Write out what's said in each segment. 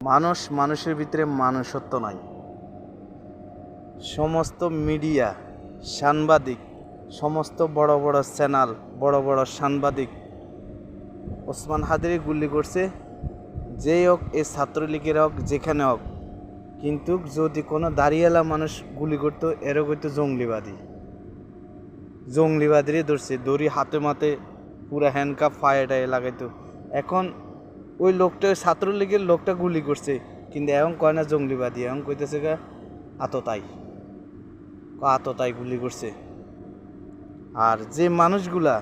মানুষ মানুষের ভিতরে মানুষত্ব নাই। সমস্ত মিডিয়া, সাংবাদিক, সমস্ত বড় বড় চ্যানেল, বড় বড় সাংবাদিক ওসমান হাদিরে গুলি করছে যেই হোক এ ছাত্রলীগের হোক, যেখানে হোক। কিন্তু যদি কোনো দাঁড়িয়েলা মানুষ গুলি করতো, এরও করতো জঙ্গলিবাদী। জঙ্গলিবাদীরই ধরছে, দড়ি হাতে মাতে পুরা হ্যান্ডকাপ ফায়ার টায়ে লাগাইতো। এখন ওই লোকটা ছাত্রলীগের লোকটা গুলি করছে। কিন্তু এখন কয় না জঙ্গলিবাদী এখন কইতেছে গা আততাই আততাই গুলি করছে। আর যে মানুষগুলা,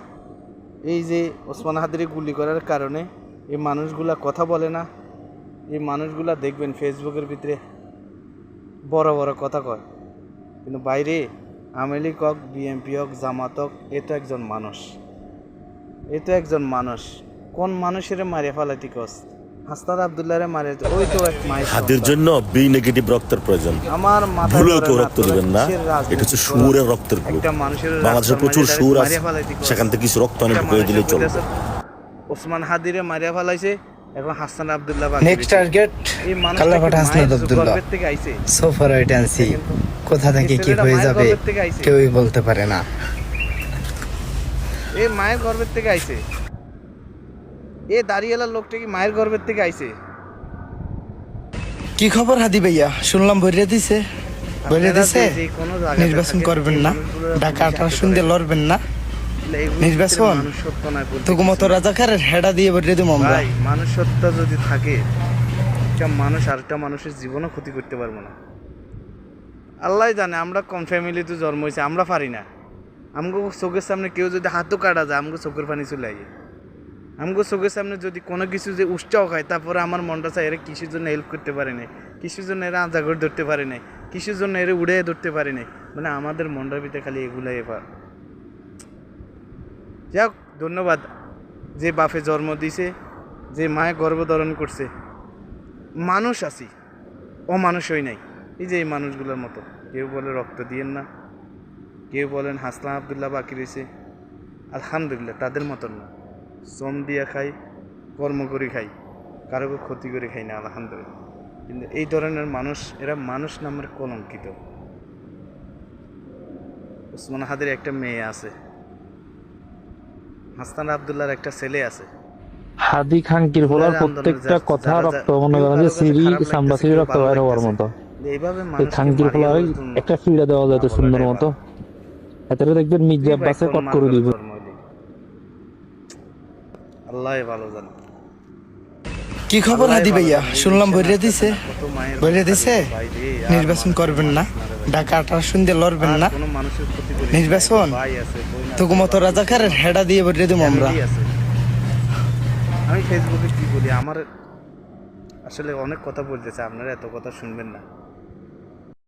এই যে ওসমান হাদিরে গুলি করার কারণে এই মানুষগুলা কথা বলে না, এই মানুষগুলা দেখবেন ফেসবুকের ভিতরে বড় বড় কথা কয়। কিন্তু বাইরে আওয়ামী হোক, বিএনপি হোক, জামাত হোক, এ তো একজন মানুষ। এ তো একজন মানুষ। কোন মানুষের মারে ফেলাইতি কস? হাসনাত আবদুল্লাহরে মারে ওই তো এক মাই হাতের জন্য বি নেগেটিভ রক্তের প্রয়োজন। আমার মাথা ভুলেও কেউ রক্ত দিবেন না। এটা হচ্ছে সুরের রক্তের গ্রুপ। একটা মানুষের বাংলাদেশে প্রচুর সুর আছে। সেখান থেকে কিছু রক্ত অনেক একটা দিলে চলবে। ওসমান হাদিরে মারিয়া ফেলাইছে এখন হাসান আব্দুল্লাহ বাকি নেক্সট। টার্গেট এই মানুষটা কালাপাটা কি আব্দুল্লাহ। গর্ভের থেকে আইছে? So far wait and see কোথা থেকে কি হয়ে যাবে। কেউই বলতে পারে না। এই মায়ের গর্ভের থেকে আইছে। এ দাঁড়িয়েলা লোকটা কি মায়ের গর্ভের থেকে আইছে? কি খবর হাদি ভাইয়া? শুনলাম ভরিয়ে দিছে। আপনারা দিছে? নির্বাচন করবেন না। ঢাকা আপনি আঠারো সাথে লড়বেন না। নির্বাচন? মানুষত্ব তোকে মতো রাজাকারের হেডা দিয়ে ভরিয়ে দেবো আমরা। মানুষত্ব যদি থাকে একটা মানুষ আরেকটা মানুষের জীবনও ক্ষতি করতে পারব না। আল্লাহ জানে আমরা কম ফ্যামিলিতে জন্ম হয়েছে আমরা পারি না। আমগো চোখের সামনে কেউ যদি হাতও কাটা যায় আমগো চোখের পানি চলে আইয়ে। আমগো চোখের সামনে যদি কোনো কিছু যে উৎসাহ হয় তারপরে আমার মনটা চাই এরা কিসের জন্য হেল্প করতে পারে নাই, কিসের জন্য এরা আজাগর ধরতে পারে নাই, কিসের জন্য এরা উড়ে ধরতে পারে নাই। মানে আমাদের মনটার ভিতরে খালি এগুলাই এবার যাক, ধন্যবাদ। যে বাপে জন্ম দিছে, যে মায়ে গর্ভধারণ করছে, মানুষ আছি, অমানুষ হই নাই। এই যে এই মানুষগুলোর মতো, কেউ বলে রক্ত দিয়েন না, কেউ বলেন হাসলাম আবদুল্লাহ বাকি রয়েছে, আলহামদুলিল্লাহ, তাদের মতন না। শ্রম দিয়ে খাই কর্ম করে খাই কারও ক্ষতি করে খাই না আলহামদুলিল্লাহ। কিন্তু এই ধরনের মানুষ এরা মানুষ নামের কলঙ্কিত। ওসমান হাদের একটা মেয়ে আছে। হাসান আবদুল্লাহর একটা ছেলে আছে। হাদি বলার প্রত্যেকটা কথা রক্ত মনে করেন যে কেউ রক্ত বাইর হওয়ার মতো। এইভাবে না। একটা ফিড়া দেওয়া যায় তো সুন্দর মতো। এতে দেখবেন মির্জা তুই ভাই বাসে কোন কট করে দিব? আল্লাহ ভালো জানে। কি খবর হাদি ভাইয়া? শুনলাম ভরিয়ে দিছে। ভরিয়ে দিছে? আর নির্বাচন করবেন না? ঢাকা আঠারো সন্ধ্যে লড়বেন না। নির্বাচন? তোকে মতো রাজাকারের হেডা দিয়ে ভরিয়ে দেবো আমরা। আমি ফেসবুকে কি বলি? আমার আসলে অনেক কথা বলতেছে আপনারা এত কথা শুনবেন না।